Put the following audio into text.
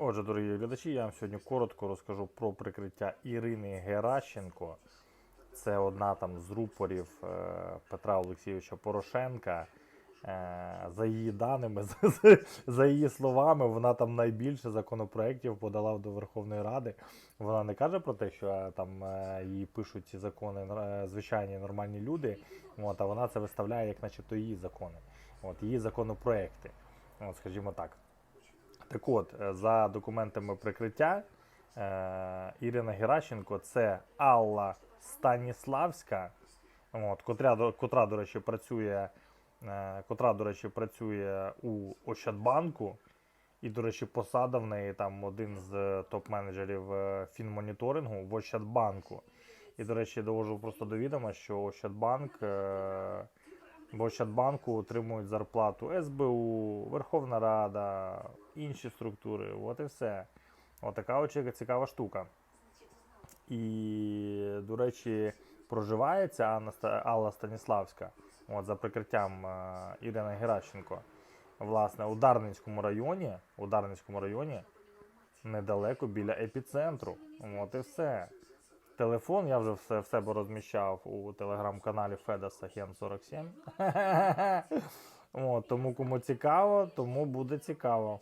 Отже, дорогі глядачі, я вам сьогодні коротко розкажу про прикриття Ірини Геращенко. Це одна там з рупорів е, Петра Олексійовича Порошенка. Е, за її даними, за, її словами, вона там найбільше законопроєктів подала до Верховної Ради. Вона не каже про те, що е, там їй пишуть ці закони звичайні нормальні люди. От, а вона це виставляє як начебто її закони. От, її законопроекти. От, скажімо так. Так от, е, за документами прикриття, е, Ірина Геращенко це Алла Станіславська, от, котра, до- котра, до речі, працює, е, котра, до речі, працює у Ощадбанку. І, до речі, посада в неї там один з топ-менеджерів фінмоніторингу в Ощадбанку. І, до речі, довожу просто до відома, що Ощадбанк, в Ощадбанку отримують зарплату СБУ, Верховна Рада, інші структури. От і все. От така от цікава штука. І, до речі, проживає ця Анна Ста- Алла Станіславська от, за прикриттям е, Ірини Геращенко. Власне, у Дарницькому районі, у Дарницькому районі недалеко біля епіцентру. От і все. Телефон я вже все в себе розміщав у телеграм-каналі Федаса Ген 47. От, тому кому цікаво, тому буде цікаво.